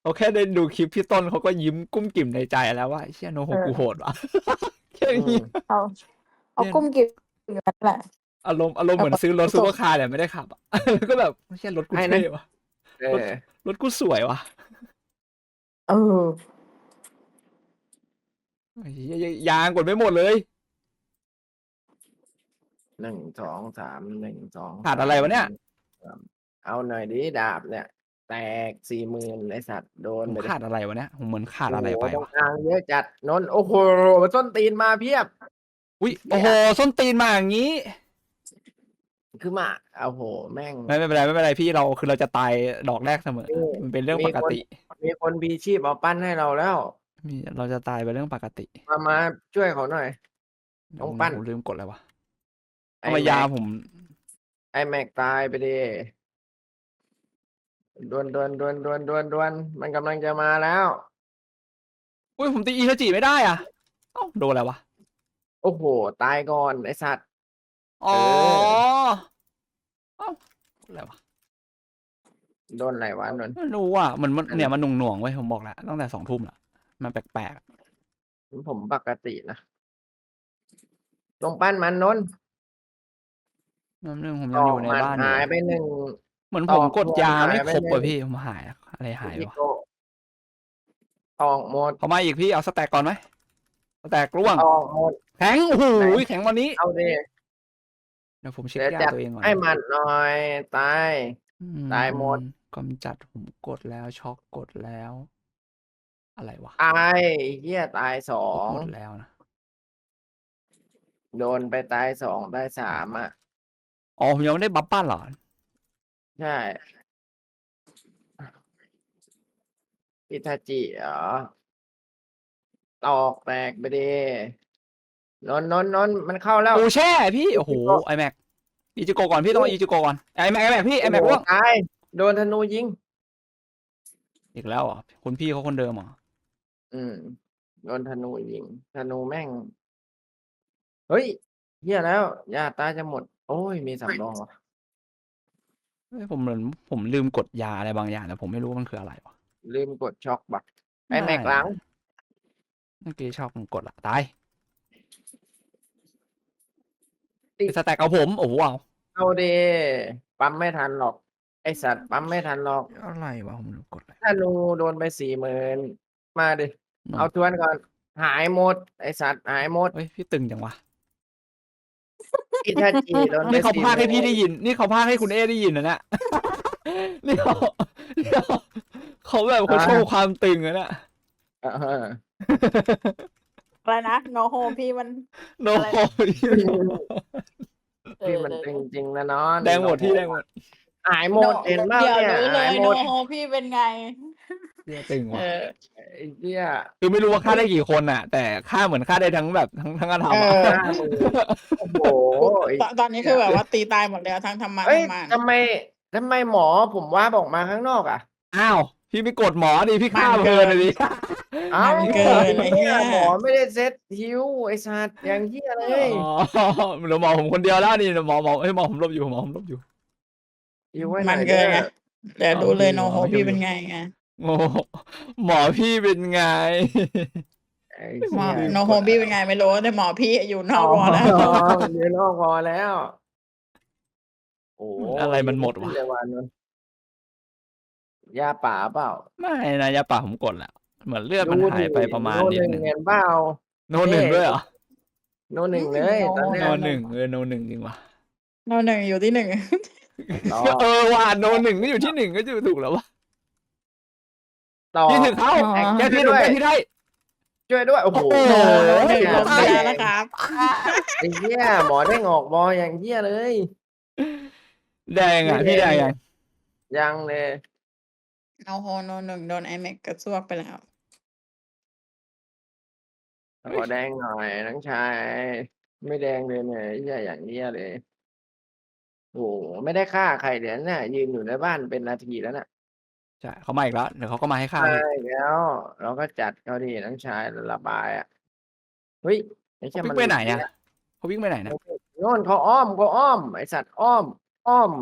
เขาแค่ได้ดูคลิปพี่ต้นเขาก็ยิ้มกุ้มกิ่มในใจแล้วว่าเชี่ยโนโฮกูโหดว่ะแค่นี้เอาเอากุ้มกิ่มอยู่นั่นแหละ อารมณ์อารมณ์เหมือนซื้อรถซูเปอร์คาร์แต่ไม่ได้ขับอะแล้วก็แบบเชี่ยรถกูให้นะเท่ว่ะเออรถกูสวยว่ะเออไอ้เหี้ยยางกดไม่หมดเลยหนึ่งสองสามหนึ่งสองขาดอะไรวะเนี่ยสามเอาหน่อยดิดาบเนี่ย แตกสี่หมื่นไอสัตว์โดนผมไปดิขาดอะไรวะเนี่ยผมเหมือนขาดอะไรไปโโหตรวะงกลางเยอะจัดนนท์โอ้โหส้นตีนมาเพียบ อุ้ยโอ้โหส้นตีนมาอย่างนี้ คือมาโอ้โห แม่ง ไม่ไม่เป็นไรไม่เป็นไรพี่เราคือเราจะตายดอกแรกเสมอเออมันเป็นเรื่องมีปกคนติ มีคนพีชีพเอาปั้นให้เราแล้วมีเราจะตายเป็นเรื่องปกติ มามาช่วยเขาหน่อยต้องปั้นผมลืมกดอะไรวะไอ้ทำไมยาแม็กผม ไอแม็กตายไปดิ ดวนดวนดวนดวนดวนดวนมันกำลังจะมาแล้ว อุ้ยผมตีอีทจิไม่ได้อะเอ้าโดนอะไรวะ โอ้โห ตายก่อนไอสัตว์ อ๋อเอเอ้าอะไรวะโดนอะไรวะนนท์ไม่รู้อะมันมันเนี่ยมันหน่วงหน่วงๆไว้ยผมบอกแล้วตั้งแต่สองทุ่มละมันแปลกผมปกตินะลงปั้นมันนนท์ๆนั่นเรื่องผมตยังออกยู่ในมันบ้านอยู่หายไปหนึ่ง เหมือนตผอกมกดยาหายไม่ไปครบหนึ่งว่ะพี่ผมหายอะไรหายอิวะโกะออกหมด เขามาอีกพี่เอาสแต็กก่อนไหมสแต็กร่วงออกหมด แข็งโอ้โหไหนแข็งวันนี้เอาดิเดี๋ยวผมเช็คเดี๋ยวยาจัดตัวเองก่อนให้มันหน่อยตายอืตายหมดกำจัดผมกดแล้วช็อกกดแล้ว อะไรวะตายเฮียตายสอกดงหมดแล้วนะโดนไปตายสองตายสามอะอ๋อผมยังไม่ได้บัฟป้านเหรอ ใช่ อิทาจิเหรอ ตอกแตกไปดินนท์นนท์นนท์มันเข้าแล้วโอ้แช่พี่ โอ้โหอีจิโกะไอแม็กอีจิโกะก่อนพี่ต้องเอาอีจิโกะก่อนไอแม็กไอแม็กพี่ไอแม็กโโหร่วงตาย โดนธนูยิง อีกแล้วเหรอะคุณพี่เขาคนเดิมเหรออืม โดนธนูยิง ธนูแม่ง เฮ้ยเฮียแล้วยาตาจะหมด โอ้ย มีสำรองว่ะ เฮ้ยผมเหมือนผมลืมกดยาอะไรบางอย่าง แต่ผมไม่รู้ว่ามันคืออะไรวะลืมกดช็อกบักไอไม่แม็กหลังเมื่อกี้ชอบผมกดละตายติสแต็กเอาผม โอ้โหเอาเอาเดปั๊มไม่ทันหรอก ไอสัตว์ปั๊มไม่ทันหรอกอะไรวะผมลืมกดอะไรธนูโดนไปสี่หมื่นมาดิ เอาทวนก่อน หายหมด ไอสัตว์หายหมด เฮ้ยพี่ตึงจังวะ อิทาจิโดนไปนี่เขาสี่พากให้หมื่นพี่ได้ยิน นี่เขาพากให้คุณเอได้ยินนะเนี่ยนี่เขานี่เขาเขาแบบเขาโชว์ความตึงอะเนี่ยเอออะไรนะโนโฮพี่มันโนอะไรนะพี่มันจริงจริงๆนะน้องแดงหมดพี่แดงหมด หายหมดเห็นบ้างเดี๋ยวเนี่ยรู้เลหายยหโนมดโฮพี่เป็นไงพี่ตึงเอว่ะอไอ้เหี้ยคือไม่รู้ว่าฆ่าได้กี่คนอะ แต่ฆ่าเหมือนฆ่าได้ทั้งแบบทั้งทั้งกระทำเออะอโอ้โหตอนตอนนี้คือแบบว่าตีตายหมดแล้วทั้งธรรมะเอ้ยธรรมานทำไมทำไมหมอผมว่าบอกมาข้างนอกอะอ้าวพี่ไม่กดหมอดิพี่ฆ่าเพลินเลยดิเอ้ามันเกินไอ้เหี้ยหมอไม่ได้เซ็ตฮิวไอ้สัตว์อย่างเหี้ยเลย อ๋อเดี๋ยวหมอผมคนเดียวแล้วนี่หมอหมอเอ้ยหมอผมลบอยู่หมอผมลบอยู่ ฮิวไว้หมัน่นอยเกินไงด้อเดี๋ยวดูเลยอ๋โนอโฮพี่พี่หมอเป็นไงไงโอ้หมอพี่เป็นไงไอ้หมอเหี้ยโนโฮพี่เป็นไงไม่รู้แต่หมอพี่อยู่นอกวอแล้วอ๋ออยู่นอกวอแล้ว โอ้อะไรมันหมดวะขึ้เลยวันนั้นยาป่าเปล่า ไม่นะยาป่าผมกดแล้วเหมือนเลือดมันหายไปประมาณโนนิหดนึ่งนึงเงินเปล่าโนหนึ่งด้วยเหรอโนหนึ่งเลยตอนเนี้ยโนหนึ่งเออโนหนึ่งจริงว่ะโนหนึ่งอยู่ที่หนึ่ง ต่อเออว่ะโนหนึ่งก็อยู่ที่หนึ่งก็จะถูกแล้ววะต่อพี่ถึงเขาอ๋อ แกพี่หนุ่มแกพี่ได้ ช่วยด้วยโอ้โหโอ้โห หนึ่งลงตายเสียแล้วครับ ไอ้เหี้ยหมอได้งอกบออย่างเหี้ยเลยแดงอะพี่แดงยังยังเลยโนโฮโนหนึ่งโดนไอแม็กกระซวกไปแล้ว ขอแดงหน่อยน้องชาย ไม่แดงเลยเนี่ยไอ้เหี้ยอย่างเหี้ยเลย โอ้โหไม่ได้ฆ่าใครเดี๋ยวเนี่ยยืนอยู่ในบ้านเป็นนาทีแล้วน่ะใช่เขามาอีกแล้วเดี๋ยวเขาก็มาให้ข้าวใช่แล้ว เราก็จัดเขาดีน้องชายระบายอะเฮ้ยไม่ใช่เขาวิ่มันงไปไหนอะเขาวิ่งไปไหนนะโน่นเขาอ้อมเขาอ้อมไอสัตว์อ้อม อ้อม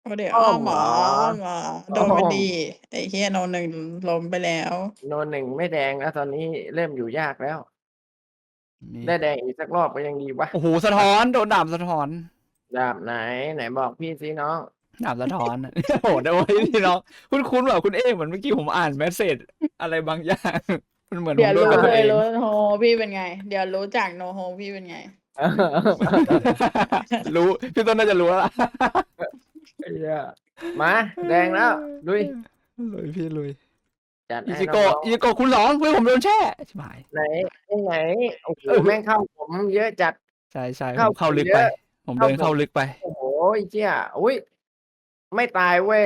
โอ้เดี๋ยวอ้อ้ออมมเหเหรรอออ้อมเหรอโดนไปอ้อมดีไอ้เฮียโนหนึ่งล้มไปแล้วโนหนึ่งไม่แดงแล้วตอนนี้เริ่มอยู่ยากแล้ว มีได้แดงอีกสักรอบก็ยังดีวะโอ้โหสะท้อนโดนดาบสะท้อนดาบไหนไหนบอกพี่สิน้องดาบสะท้อนโอ้โหเดี๋ยวพี่น้องคุณคุ้นๆแบบคุณเอ๊เหมือนเมื่อกี้ผมอ่านแมสเซจอะไรบางอย่าง มันเหมือนผเดี๋ยมวโดนรู้กับตัวเลเอยงรู้โฮพี่เป็นไง เดี๋ยวรู้จากโนโฮพี่เป็นไง รู้พี่ต้นน่าจะรู้แล้วล่ะไอ้เหี้ยมาแดงแล้วลุยลุยพี่ลุย จัดอิให้จิน้โกะองอิจิโกะคุณสองเฮ้ยผมโดนแช่ชิบหายๆไหนไอ้ไหนโอ้โหแม่งเข้าผมเยอะจัดใช่ใช่ผเข้ามเข้าลึกเยไปอะผมเดินเข้าเข้าลึกไป โอ้โหไอ้เจี๊ยอุ้ยไม่ตายเว้ย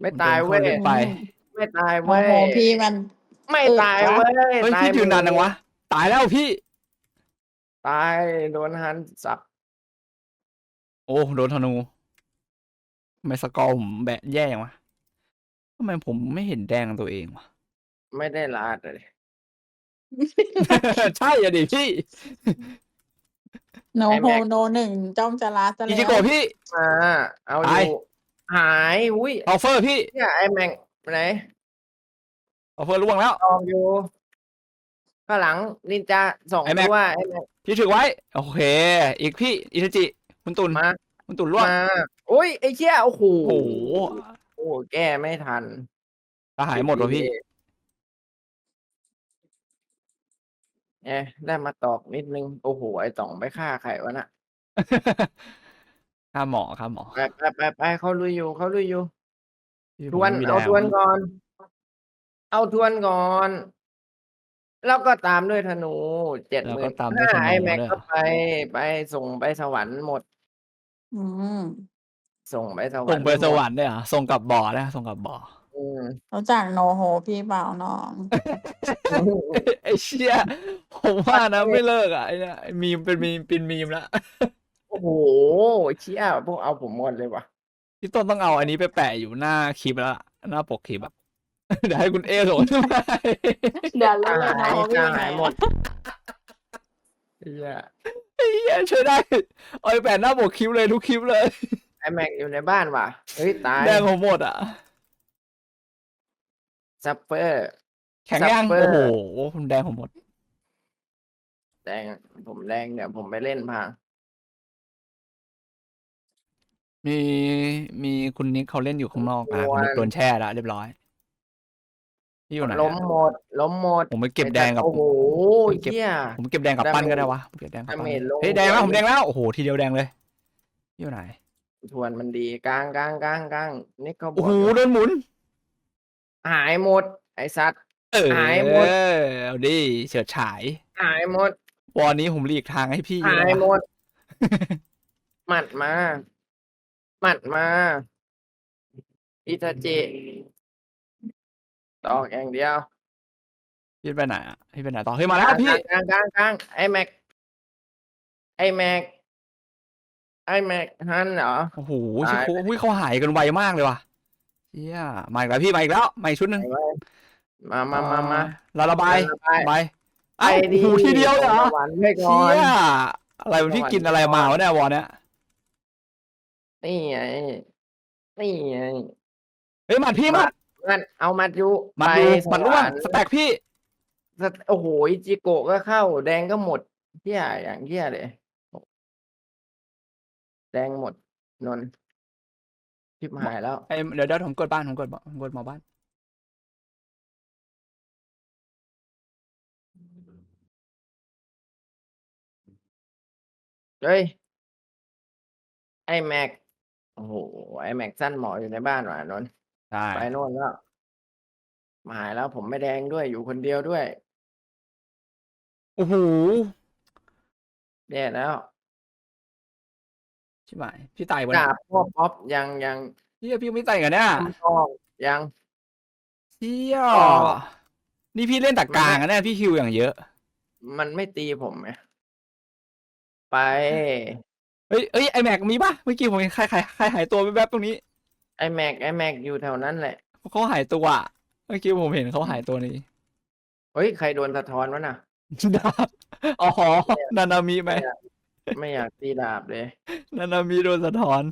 ไม่ตายเว้ยผมเดินเข้าลึกไปไม่ตายโนเว้ยโฮพี่มัน ไม่เออตายครับเว้ยเฮ้ยตายพี่ยืนนานจังวะตายแล้วพี่ ตายโดนหันสับโอ้โดนธนูทำไมสกอร์ผมแบะแย่ยังวะทำไมผมไม่เห็นแดงตัวเองวะ ไม่ได้ลาดเลยใช่อะดิพี่โนโฮโนหนึ่งจ้องจะลาซะอิแล้จิวโกะพี่มาเอาอตายยู่หายอุ้ยออฟเฟอร์พี่เนี่ยไอ้แม่งไปไหนออฟเฟอร์ล่วงแล้วออกอยู่ข้างหลังนินจาสองไอ้แม็ก ตัวไอ้แม็กพี่ถือไว้ โอเค อีกพี่อิทาจิคุณตุนมาคุณตุนล่วงมาอุ้ยไอ้เชี่ยโอ้โหโอ้โหโอ้โหแก้ไม่ทัน ตาหายหมดวะพี่ เอ๊ะได้มาตอกนิดนึง โอ้โห ไอ้ต่องไปฆ่าใครวะน่ะ ค่าหมอค่าหมอไปไปไปไปเขาลุยอยู่เขาลุยอยู่พี่ทผมวนไม่มีเอาแรงทวนก่อน เอาทวนก่อน แล้วก็ตามด้วยธนูเจ็ดแล้วหมื่ก็นตามด้วยธนูไอแม็กด้วยก็ไปไปส่งไปสวรรค์หมด อืม ส่งไปสวรรค์ส่งไปสวรค์รค์เนี่ยเหรอส่งกลับบ่อนะส่งกลับบ่อ อืม รู้จักโนโฮพี่เปล่าน้องไอ้เชี่ยผมว่านะไม่เลิกอะไอ้เนี่ยไอ้มีมเป็นมีมเป็นมีมแล้วโอ้โหเชี่ยพวกเอาผมหมดเลยว่ะ พี่ต้นต้องเอาอันนี้ไปแปะอยู่หน้าคลิปแล้วล่ะหน้าปกคลิปอะเดี๋ยวให้คุณเอส่งขึ้นมาเดี๋ยวรู้กาเลยโนหายโฮพี่กาเป็นไงหายหมดเชี่ยไอ้เหี้ยช่วยได้เอาไปแปะหน้าปกคลิปเลยทุกคลิปเลย ไอแม็กอยู่ในบ้านว่ะ เฮ้ย ตาย แดงผมหมดอะ ซัปเปอร์แข็งยังซัปเปอร์โอ้โหผมแดงผมหมด แดงผมแดงเดี๋ยวผมไปเล่นพางมีมีคุณนิกเขาเล่นอยู่ข้างนอกนะคุณนิกโดนแช่แล้วเรียบร้อยพี่อยู่ไหนล้มอะหมดล้มหมดผมไปเก็บแดงกับโอ้โหผมเก็บเชี่ยผมเก็บแดงกับดาเมจปั้นก็ได้วะผมเก็บแดงกับปั้นดาเมจลงเฮ้ยแดงแล้วเยอะผมแดงแล้วโอ้โหทีเดียวแดงเลยพี่อยู่ไหนทวนมันดีกลางกลางกลางกลางนี่เขาบโอ้อกโหโดนหมุน หายหมด ไอสัตว์ เออหายหมด เอาดิเฉิดฉาย หายหมด วอนี้ผมหลีกทางให้พี่หายแล้วหมวะดหมัดมา หมัดมา อิตาจิตอกอย่างเดียว พี่ไปไหนอะพี่ไปไหนต่อเฮ้ยมาแล้วพี่กลางกลางกลางไอแม็ก ไอแม็ก ไอแม็กฮันเหรอ โอ้โหตายชิโคอุ้ยเขาหายกันไวมากเลยว่ะ เชี่ยมาอีกแล้วพี่มาอีกแล้วมาอีกชุดหนึ่งไหนวะมามามามาลาระบายระบายระบายไปเอ้าดีโอ้โหทีเดียวเลยเหรอสวรรค์ไปก่อเชี่นยอะไรวะพี่กินอะไรมาวะเนี่ยวอเนี้ยนี่ไงนี่ไงเฮ้ยหมัดพี่หมัดมันเอามัดอยุหมัดไปดูสหมัดร่ววงรรค์สแต็กพี่สโอ้โหอิจิโกะก็เข้า แดงก็หมดเที่ยอย่างเที่ยเลยแดงหมดนนท์ ชิบหายแล้ว ไอ้เดี๋ยวเดี๋ยวผมกดบ้านผมกดบ้านผมกดหมอบ้าน เฮ้ย ไอแม็ก โอ้โห ไอแม็กสั้นหมออยู่ในบ้านว่ะนนท์ใช่ ไปโน่นแล้ว มาหายแล้วผมไม่แดงด้วยอยู่คนเดียวด้วยโอ้โห แย่แล้ว ชิบหายพี่ตายวะดาบพ่อป๊อปยังยังเชี่ยพี่ไม่ตายกันเนี่ยทองยังเชี่ยอ๋อนี่พี่เล่นแต่กลางอะเนี่ยพี่คิวอย่างเยอะ มันไม่ตีผมไงไป เฮ้ยเอ้ยไอแม็กมีปะเมื่อกี้ผมเห็นใครใครใครหายตัวแวบๆตรงนี้ไอแม็กไอแม็กอยู่แถวนั้นแหละเขาหายตัวอะเมื่อกี้ผมเห็นเขาหายตัวนี้เฮ้ยใครโดนสะท้อนวะน่ะดาบอ๋อนานามิไหม ไม่อยากตีดาบเลย นานามิโดนสะท้อน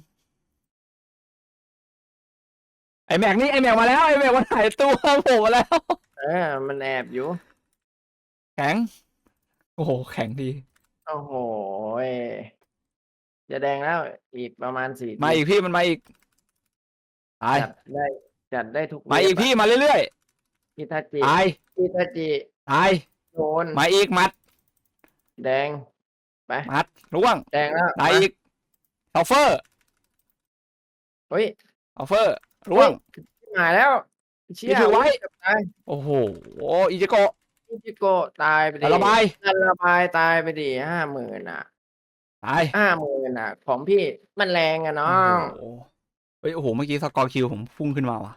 ไอแม็กนี่ไอแม็กมาแล้วไอแม็กมันหายตัวโผล่มาแล้ว เออ มันแอบอยู่ แข็ง โอ้โห แข็งดี โอ้โหยจะแดงแล้ว อีกประมาณสี่มาอีกพี่มันมาอีกตายจัดได้ จัดได้ทุกมาอีกเว็บะพี่มาเรื่อยพิทาจิๆตายพิทาจิ ตายโดนมาอีกมัด แดง ไป มัดร่วงแดงแล้วตายมาอีกเซลเฟอร์เฮ้ยเซลเฟอร์ร่วงหายแล้วเชี่ยถือไว้เกือบตายโอ้โหอิจิโกะอิจิโกะตายไปดิระบายระบายตายไปดิห้าหมื่นอะตายห้าหมื่นอะ ของพี่มันแรงอะน้องโอ้โหเฮ้ยโอ้โหเมื่อกี้สกอร์คิวผมพุ่งขึ้นมาว่ะ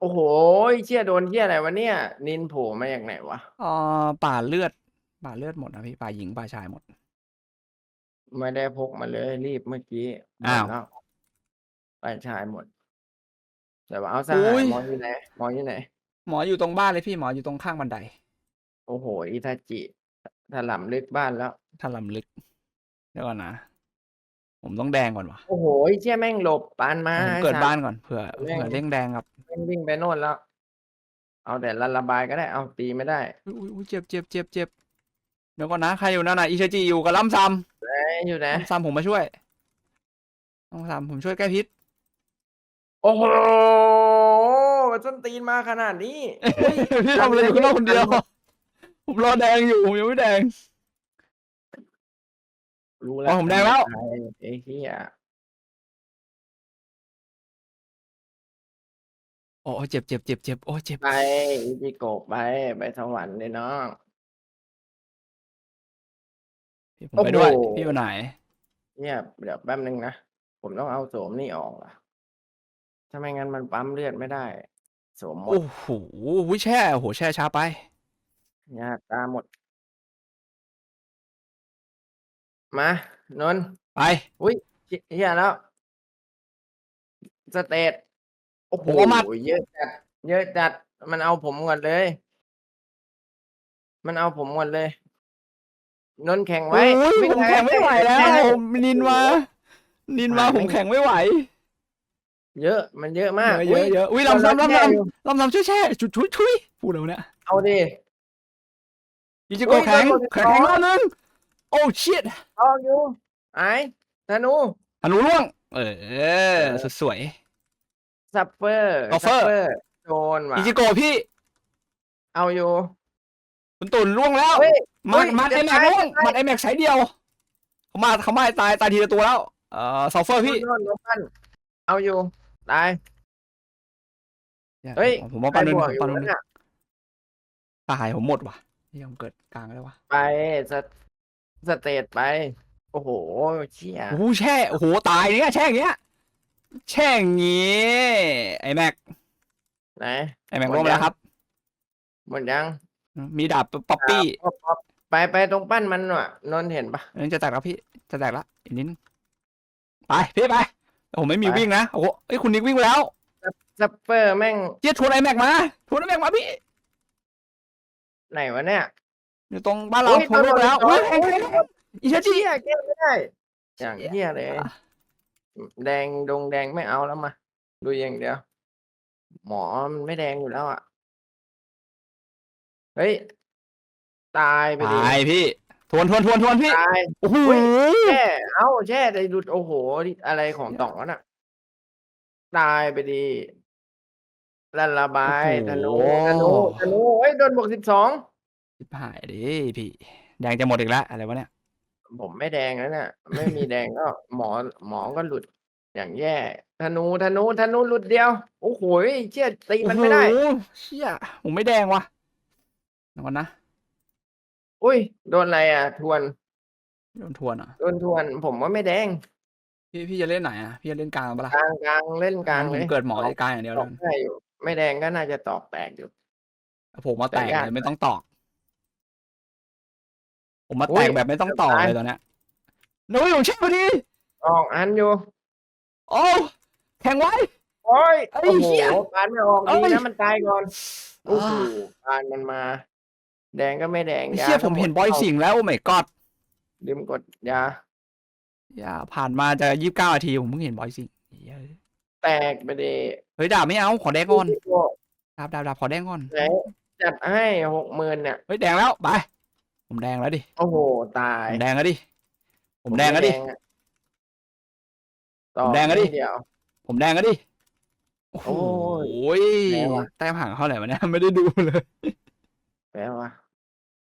โอ้โหเชี่ยโดนเชี่ยอะไรวะเนี่ย นินโผล่มาจากไหนวะอ่าป่าเลือด ป่าเลือดหมดนะพี่ป่าหญิงป่าชายหมด ไม่ได้พกมาเลยรีบเมื่อกี้อ้าว หมดแล้วไปชายหมด แต่ว่าเอาสอุ๊หายย หมออยู่ไหนหมออยู่ไหน หมออยู่ตรงบ้านเลยพี่หมออยู่ตรงข้างบันไดโอ้โหอิทาจิถล่มลึกบ้านแล้ว ถ้าลำลึกเดี๋ยวก่อนนะ ผมต้องแดงก่อนวะโอ้โหเชี่ยแม่งหลบปานมาผมไอ้เกิดสัตว์ บ้านก่อนเผื่อแม่งเผื่อเร่งแดงครับแม่งวิ่งไปโน่นแล้ว เอาแต่ละระบายก็ได้เอาตีไม่ได้ อุ้ยอุ้ยอุ้ยเจ็บเจ็บเจ็บเจ็บ เดี๋ยวก่อนนะ ใครอยู่นั่นน่ะอิชาจิอยู่กับล่ำซไอ้อยู่ไหนำล่ำซำผมมาช่วยล่ำซำผมช่วยแก้พิษ โอ้โหส้นตีนมาขนาดนี้พี่ทำอะไรอยู่ข้างนอกคนเดียว ผมรอแดงอยู่ผมยังไม่แดง รู้อ๋อผมแดงแล้วใครไอ้เหี้ยโอ้เจ็บเจ็บเจ็บเจ็บโอ้เจ็บไปอิจิโกะไปไปสวรรค์เลยน้อง พี่ผมไปด้วย โอ้โห พี่อยู่ไหน เนี่ยเดี๋ยวแป๊บนึงนะ ผมต้องเอาโสมนี่ออกล่ะถ้าไม่งั้นมันปั๊มเลือดไม่ได้โสมหมดโอ้โหวิแช่โอ้โหแช่ช้าไปยากตาหมด มานนท์ไป เฮียแล้ว สเตตโอ้โหผมเอามา เยอะจัด เยอะจัด มันเอาผมก่อนเลย มันเอาผมก่อนเลย นนท์แข่งไว้ โอ้ยวิ่ผมแข่งไม่ไหวแล้วช่ผมนินมา นินมาหายผมแข่งไม่ไหว เยอะมันเยอะมากเยอะเยอะอุ้ยเราลำซ้ำลำแช่ซ้อยู่ำลำซ้ำช่วยแช่ชุดชุยชุยพูดแล้วเนี่ยเอาดิอิจิโกะอุ้ยแข็งโดนหมดแข็งสองแข็งรอบนึงโอ้ชิตเอาอยู่ไอ้ธนูอนุร่วง เออสุดสวยซัฟเฟอร์ซัฟเฟอร์ร์โดนว่ะอิจิโกะพี่ เอาอยู่ คุณตุ่นร่วงแล้วเฮ้ยมัดเฮ้ยมัดจะไอแม็กตายร่วงจะตาย มัดไอแม็กใช้เดียวเขามาเขามาตายตายทีละตัวแล้วเอ่อซัลเฟอร์พี่โดนโดนปั้นเอาอยู่ตาย เฮ้ย ผมว่าปานุนใครบวกผมอยู่ปานุนวะเนี่ยตายผมหมดว่ะนี่ผมเกิดกลางแล้ววะไปสเตสเตตไป โอ้โหเชี่ยโอ้โหแช่โอ้โหตายเนี่ยแช่อย่างเงี้ยแช่อย่างงี้ไอแม็กไหนไอแม็กหมดร่วงไปแล้วยังครับ หมดยัง มีดาบป๊อปปี้ป๊อปป๊อปไปไปตรงปั้นมันว่ะนนท์เห็นปะนั่นจะแตกแล้วพี่จะแตกแล้วอีกนิดนึงไปพี่ไปแต่ผมไม่มีไปวิ่งนะโอ้โหไอยคุณนิกวิ่งไปแล้วซัฟเฟอร์แม่งเจี๊ยทวนไอแม็กมาทวนไอแม็กมาพี่ ไหนวะเนี่ยอยู่ตรงบ้านเราโอ้ยทวนลูกไปแล้วโอ้อุ้ยยแข่งโอ้ยแข่งอีชาจิเชี่ยแก้ไม่ได้อย่างเหี้ยเลยอะแดงดงแดงไม่เอาแล้วมาดูอย่างเดียวหมอมันไม่แดงอยู่แล้วอะ เฮ้ย ตายไปดิตายพี่ ทวนทวนทวนทวนพี่ ตาย โอ้โห อุ๊ยแช่เอ้าแช่แต่หลุดโอ้โหนี่อะไรของต่องวะน่ะ ตายไปดีละระบายธนูธนูธนูเฮ้ยโดนบวกสิบสองชิบหายดิพี่ แดงจะหมดอีกแล้วอะไรวะเนี่ย ผมไม่แดงแล้วเนี่ยไม่มีแดงก็ หมอหมอก็หลุด อย่างแย่ธนูธนูธนูหลุดเดียว โอ้โหเชี่ยตีมันไม่ได้ โอ้โหเชี่ยผมไม่แดงว่ะ เดี๋ยวก่อนนะอุ้ย โดนอะไรอะ ทวน โดนทวนอะ โดนทวน ผมว่าไม่แดง พี่พี่จะเล่นไหนอะ พี่จะเล่นกลางปะล่ะกลางกลางเล่นกลางผเลมยเกิดหมอเลยกลางอย่างเดียวตเลอกได้อยู่ ไม่แดงก็น่าจะตอกแตกอยู่ ผมมาแตกแต่ยากเลยไม่ต้องตอก ผมมาอุ๊แตยกแบบไม่ต้องตอกตายเลยตอนเนี้ยนุ้ยผมเช็คพอดีออกอันอยู่ โอ้แข่งไว้ โอ้ยเอ้ยโอ้โหเหี้ยปานไม่ออกเอ้ดียนะมันตายก่อนโอ้โหอ่าปานมันมา แดงก็ไม่แดงไอ้ยาเชี่ยผมก็ดเห็นบอยข้าสิงแล้วโอ้ไม่กอดลืมกดยา อย่าผ่านมาจะยี่สิบเก้านาทีผมเพิ่งเห็นบอยสิงเหี้ยแตกไปดิเฮ้ยดาบไม่เอาขอแดงก่อนพี่โก้ดาบดาบดาบขอแดงก่อนไหนจัดให้หกหมื่นเนี่ย เฮ้ยแดงแล้วไปผมแดงแล้วดิโอ้โห ตายผมแดงแล้วดิผมแดงแล้วดิ อะต่อผมแดงแล้วดิ นิเดียว ผมแดงแล้วดิโอ้โหโอ้ยแดงว่ะ แต้มห่างเท่าไหร่วะเนี่ยไม่ได้ดูเลย แปลว่า